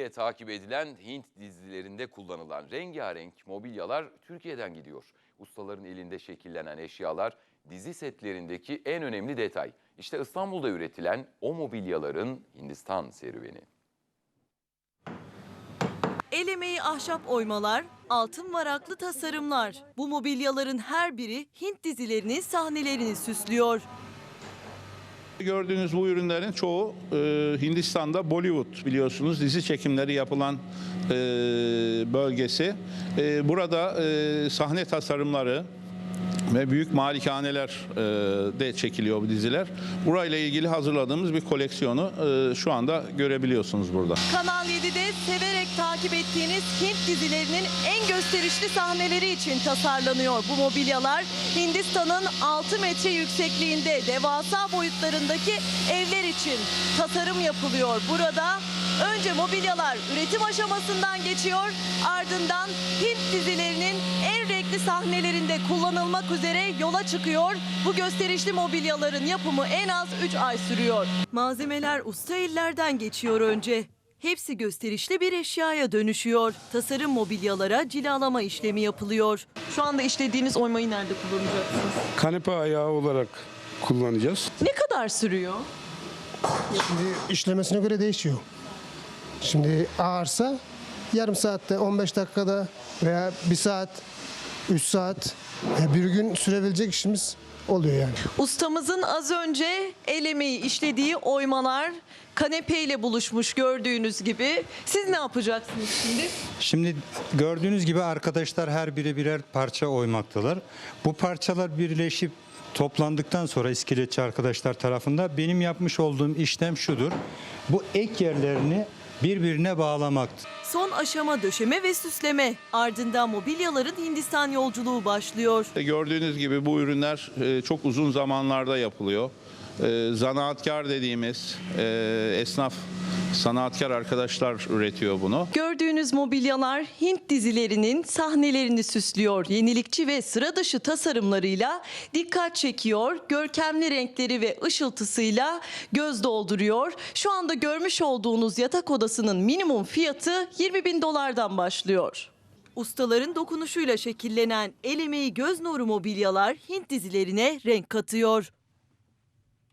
ile takip edilen Hint dizilerinde kullanılan rengarenk mobilyalar Türkiye'den gidiyor. Ustaların elinde şekillenen eşyalar dizi setlerindeki en önemli detay. İşte İstanbul'da üretilen o mobilyaların Hindistan serüveni. El emeği ahşap oymalar, altın varaklı tasarımlar. Bu mobilyaların her biri Hint dizilerinin sahnelerini süslüyor. Gördüğünüz bu ürünlerin çoğu e, Hindistan'da Bollywood biliyorsunuz dizi çekimleri yapılan e, bölgesi. E, burada e, sahne tasarımları ve büyük malikaneler e, de çekiliyor bu diziler. Burayla ilgili hazırladığımız bir koleksiyonu e, şu anda görebiliyorsunuz burada. Kanal 7'de severek takip ettiğiniz Hint dizilerinin en gösterişli sahneleri için tasarlanıyor bu mobilyalar. Hindistan'ın 6 metre yüksekliğinde devasa boyutlarındaki evler için tasarım yapılıyor burada. Önce mobilyalar üretim aşamasından geçiyor, ardından Hint dizilerinin en renkli sahnelerinde kullanılmak üzere yola çıkıyor. Bu gösterişli mobilyaların yapımı en az 3 ay sürüyor. Malzemeler usta ellerden geçiyor önce. Hepsi gösterişli bir eşyaya dönüşüyor. Tasarım mobilyalara cilalama işlemi yapılıyor. Şu anda işlediğiniz oymayı nerede kullanacaksınız? kanepe ayağı olarak kullanacağız. Ne kadar sürüyor? Şimdi işlemesine göre değişiyor. Şimdi ağırsa yarım saatte 15 dakikada veya bir saat 3 saat e, bir gün sürebilecek işimiz oluyor yani. Ustamızın az önce el emeği işlediği oymalar kanepeyle buluşmuş gördüğünüz gibi. Siz ne yapacaksınız şimdi? Şimdi gördüğünüz gibi arkadaşlar her biri birer parça oymaktalar. Bu parçalar birleşip toplandıktan sonra iskeletçi arkadaşlar tarafından benim yapmış olduğum işlem şudur. Bu ek yerlerini birbirine bağlamaktır. Son aşama döşeme ve süsleme. Ardından mobilyaların Hindistan yolculuğu başlıyor. E, Gördüğünüz gibi bu ürünler e, çok uzun zamanlarda yapılıyor. E, Zanaatkar dediğimiz esnaf sanatkar arkadaşlar üretiyor bunu. Gördüğünüz mobilyalar Hint dizilerinin sahnelerini süslüyor. Yenilikçi ve sıra dışı tasarımlarıyla dikkat çekiyor. Görkemli renkleri ve ışıltısıyla göz dolduruyor. Şu anda görmüş olduğunuz yatak odasının minimum fiyatı 20 bin dolardan başlıyor. Ustaların dokunuşuyla şekillenen el emeği göz nuru mobilyalar Hint dizilerine renk katıyor.